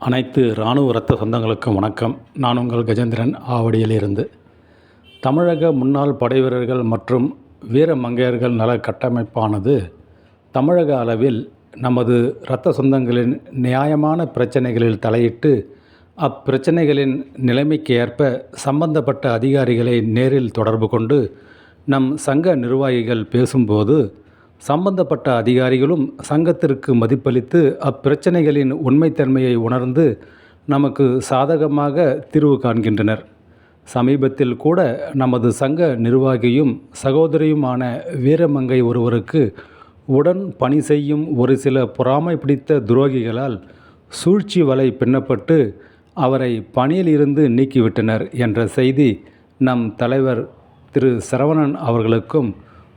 அனைத்து இராணுவ இரத்த சொந்தங்களுக்கும் வணக்கம். நான் உங்கள் கஜேந்திரன் ஆவடியிலிருந்து. தமிழக முன்னாள் படைவீரர்கள் மற்றும் வீர மங்கையர்கள் நல கட்டமைப்பானது தமிழக அளவில் நமது இரத்த சொந்தங்களின் நியாயமான பிரச்சனைகளில் தலையிட்டு அப்பிரச்சனைகளின் நிலைமைக்கு ஏற்ப சம்பந்தப்பட்ட அதிகாரிகளை நேரில் தொடர்பு கொண்டு நம் சங்க நிர்வாகிகள் பேசும்போது சம்பந்தப்பட்ட அதிகாரிகளும் சங்கத்திற்கு மதிப்பளித்து அப்பிரச்சனைகளின் உண்மைத்தன்மையை உணர்ந்து நமக்கு சாதகமாக தீர்வு காண்கின்றனர். சமீபத்தில் கூட நமது சங்க நிர்வாகியும் சகோதரியுமான வீரமங்கை ஒருவருக்கு உடன் பணி செய்யும் ஒரு சில பொறாமை பிடித்த துரோகிகளால் சூழ்ச்சி வலை பின்னப்பட்டு அவரை பணியில் இருந்து நீக்கிவிட்டனர் என்ற செய்தி நம் தலைவர் திரு சரவணன் அவர்களுக்கும்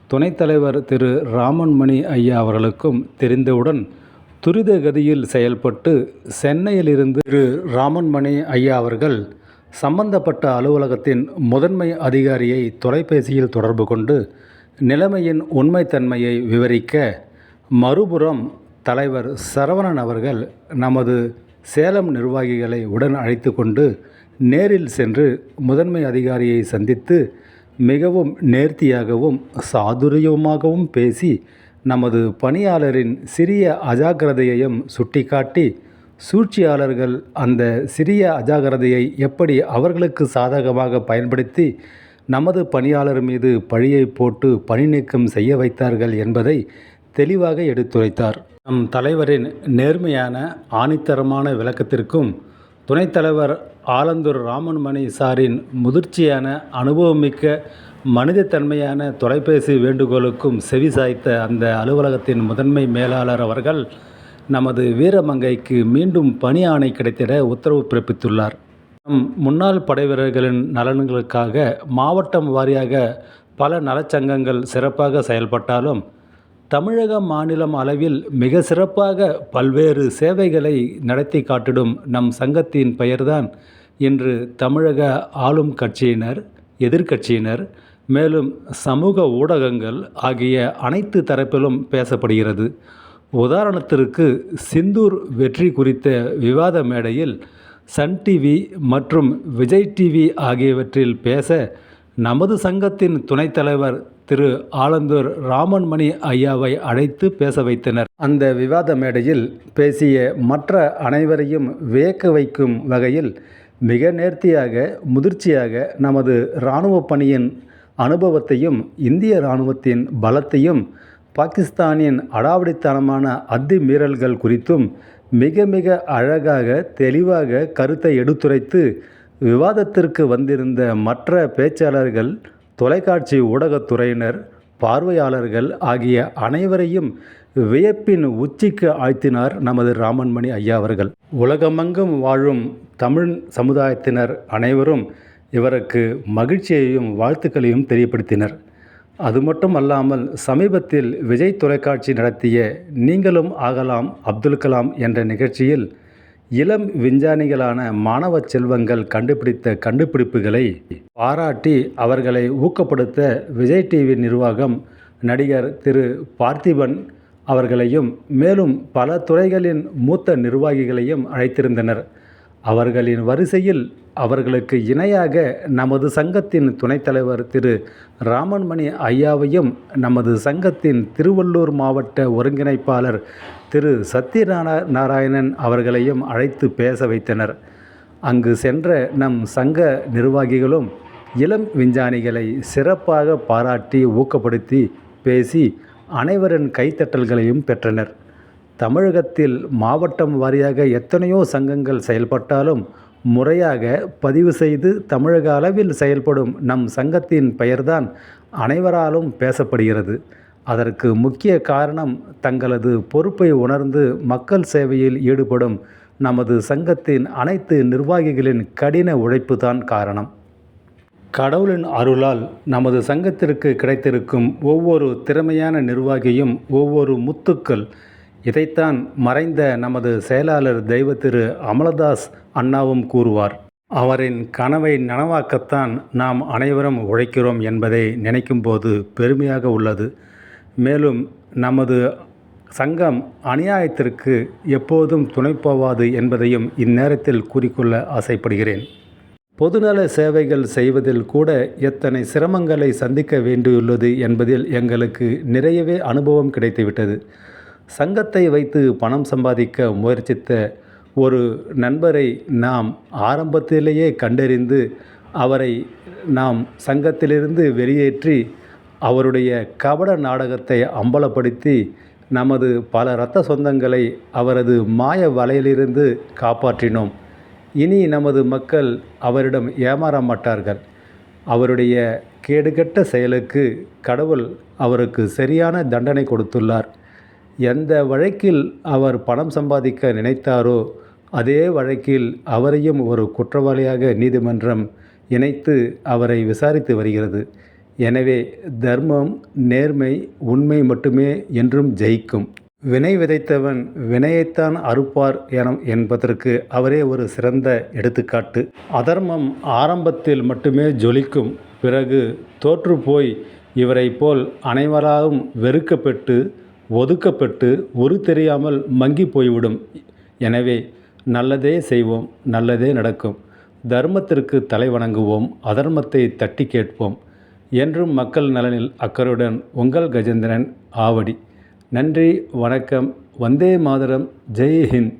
துணைத் தலைவர் திரு ராமன்மணி ஐயா அவர்களுக்கும் தெரிந்தவுடன் துரித கதியில் செயல்பட்டு சென்னையிலிருந்து திரு ராமன்மணி ஐயா அவர்கள் சம்பந்தப்பட்ட அலுவலகத்தின் முதன்மை அதிகாரியை தொலைபேசியில் தொடர்பு கொண்டு நிலைமையின் உண்மைத்தன்மையை விவரிக்க மறுபுறம் தலைவர் சரவணன் அவர்கள் நமது சேலம் நிர்வாகிகளை உடன் அழைத்து கொண்டு நேரில் சென்று முதன்மை அதிகாரியை சந்தித்து மிகவும் நேர்த்தியாகவும் சாதுரியமாகவும் பேசி நமது பணியாளரின் சிறிய அஜாக்கிரதையையும் சுட்டிக்காட்டி சூழ்ச்சியாளர்கள் அந்த சிறிய அஜாக்கிரதையை எப்படி அவர்களுக்கு சாதகமாக பயன்படுத்தி நமது பணியாளர் மீது பழியை போட்டு பணி நீக்கம் செய்ய வைத்தார்கள் என்பதை தெளிவாக எடுத்துரைத்தார். நம் தலைவரின் நேர்மையான ஆணித்தரமான விளக்கத்திற்கும் துணைத் தலைவர் ஆலந்தூர் ராமன்மணி சாரின் முதிர்ச்சியான அனுபவமிக்க மனிதத்தன்மையான தொலைபேசி வேண்டுகோளுக்கும் செவி சாய்த்த அந்த அலுவலகத்தின் முதன்மை மேலாளர் அவர்கள் நமது வீரமங்கைக்கு மீண்டும் பணி ஆணை கிடைத்திட உத்தரவு பிறப்பித்துள்ளார். நம் முன்னாள் படைவீரர்களின் நலன்களுக்காக மாவட்டம் வாரியாக பல நலச்சங்கங்கள் சிறப்பாக செயல்பட்டாலும் தமிழக மாநிலம் அளவில் மிக சிறப்பாக பல்வேறு சேவைகளை நடத்தி காட்டிடும் நம் சங்கத்தின் பெயர்தான் இன்று தமிழக ஆளும் கட்சியினர் எதிர்க்கட்சியினர் மேலும் சமூக ஊடகங்கள் ஆகிய அனைத்து தரப்பிலும் பேசப்படுகிறது. உதாரணத்திற்கு சிந்தூர் வெற்றி குறித்த விவாத மேடையில் சன் டிவி மற்றும் விஜய் டிவி ஆகியவற்றில் பேச நமது சங்கத்தின் துணைத் தலைவர் திரு ஆலந்தூர் ராமன்மணி ஐயாவை அழைத்து பேச வைத்தனர். அந்த விவாத மேடையில் பேசிய மற்ற அனைவரையும் வியக்க வைக்கும் வகையில் மிக நேர்த்தியாக முதிர்ச்சியாக நமது இராணுவ பணியின் அனுபவத்தையும் இந்திய இராணுவத்தின் பலத்தையும் பாகிஸ்தானின் அடாவடித்தனமான அத்துமீறல்கள் குறித்தும் மிக மிக அழகாக தெளிவாக கருத்தை எடுத்துரைத்து விவாதத்திற்கு வந்திருந்த மற்ற பேச்சாளர்கள் தொலைக்காட்சி ஊடகத்துறையினர் பார்வையாளர்கள் ஆகிய அனைவரையும் வியப்பின் உச்சிக்கு ஆழ்த்தினார் நமது ராமன்மணி ஐயா அவர்கள். உலகமெங்கும் வாழும் தமிழ் சமுதாயத்தினர் அனைவரும் இவருக்கு மகிழ்ச்சியையும் வாழ்த்துக்களையும் தெரியப்படுத்தினர். அது மட்டும் அல்லாமல் சமீபத்தில் விஜய் தொலைக்காட்சி நடத்திய நீங்களும் ஆகலாம் அப்துல் கலாம் என்ற நிகழ்ச்சியில் இளம் விஞ்ஞானிகளான மாணவ செல்வங்கள் கண்டுபிடித்த கண்டுபிடிப்புகளை பாராட்டி அவர்களை ஊக்கப்படுத்த விஜய் டிவி நிர்வாகம் நடிகர் திரு பார்த்திபன் அவர்களையும் மேலும் பல துறைகளின் மூத்த நிர்வாகிகளையும் அழைத்திருந்தனர். அவர்களின் வரிசையில் அவர்களுக்கு இணையாக நமது சங்கத்தின் துணைத் தலைவர் திரு ராமன்மணி ஐயாவையும் நமது சங்கத்தின் திருவள்ளூர் மாவட்ட ஒருங்கிணைப்பாளர் திரு சத்யநாரா நாராயணன் அவர்களையும் அழைத்து பேச வைத்தனர். அங்கு சென்ற நம் சங்க நிர்வாகிகளும் இளம் விஞ்ஞானிகளை சிறப்பாக பாராட்டி ஊக்கப்படுத்தி பேசி அனைவரின் கைத்தட்டல்களையும் பெற்றனர். தமிழகத்தில் மாவட்டம் வாரியாக எத்தனையோ சங்கங்கள் செயல்பட்டாலும் முறையாக பதிவு செய்து தமிழக அளவில் செயல்படும் நம் சங்கத்தின் பெயர்தான் அனைவராலும் பேசப்படுகிறது. அதற்கு முக்கிய காரணம் தங்களது பொறுப்பை உணர்ந்து மக்கள் சேவையில் ஈடுபடும் நமது சங்கத்தின் அனைத்து நிர்வாகிகளின் கடின உழைப்பு தான் காரணம். கடவுளின் அருளால் நமது சங்கத்திற்கு கிடைத்திருக்கும் ஒவ்வொரு திறமையான நிர்வாகியும் ஒவ்வொரு முத்துக்கள். இதைத்தான் மறைந்த நமது செயலாளர் தெய்வ திரு அமலதாஸ் அண்ணாவும் கூறுவார். அவரின் கனவை நனவாக்கத்தான் நாம் அனைவரும் உழைக்கிறோம் என்பதை நினைக்கும்போது பெருமையாக உள்ளது. மேலும் நமது சங்கம் அநியாயத்திற்கு எப்போதும் துணை போவாது என்பதையும் இந்நேரத்தில் கூறிக்கொள்ள ஆசைப்படுகிறேன். பொதுநல சேவைகள் செய்வதில் கூட எத்தனை சிரமங்களை சந்திக்க வேண்டியுள்ளது என்பதில் எங்களுக்கு நிறையவே அனுபவம் கிடைத்துவிட்டது. சங்கத்தை வைத்து பணம் சம்பாதிக்க முயற்சித்த ஒரு நண்பரை நாம் ஆரம்பத்திலேயே கண்டறிந்து அவரை நாம் சங்கத்திலிருந்து வெளியேற்றி அவருடைய கபட நாடகத்தை அம்பலப்படுத்தி நமது பல இரத்த சொந்தங்களை அவரது மாய வலையிலிருந்து காப்பாற்றினோம். இனி நமது மக்கள் அவரிடம் ஏமாற மாட்டார்கள் அவருடைய கேடுகட்ட செயலுக்கு கடவுள் அவருக்கு சரியான தண்டனை கொடுத்துள்ளார். எந்த வழக்கில் அவர் பணம் சம்பாதிக்க நினைத்தாரோ அதே வழக்கில் அவரையும் ஒரு குற்றவாளியாக நீதிமன்றம் இணைத்து அவரை விசாரித்து வருகிறது. எனவே தர்மம் நேர்மை உண்மை மட்டுமே என்றும் ஜெயிக்கும். வினை விதைத்தவன் வினையைத்தான் அறுப்பார் என என்பதற்கு அவரே ஒரு சிறந்த எடுத்துக்காட்டு. அதர்மம் ஆரம்பத்தில் மட்டுமே ஜொலிக்கும் பிறகு தோற்று போய் இவரைப் போல் அனைவராலும் வெறுக்கப்பட்டு ஒதுக்கப்பட்டு உரு தெரியாமல் மங்கி போய்விடும். எனவே நல்லதே செய்வோம் நல்லதே நடக்கும். தர்மத்திற்கு தலை வணங்குவோம் அதர்மத்தை தட்டி கேட்போம். என்றும் மக்கள் நலனில் அக்கறையுடன் உங்கள் கஜேந்திரன் ஆவடி. நன்றி வணக்கம். வந்தே மாதரம். ஜெய் ஹிந்த்.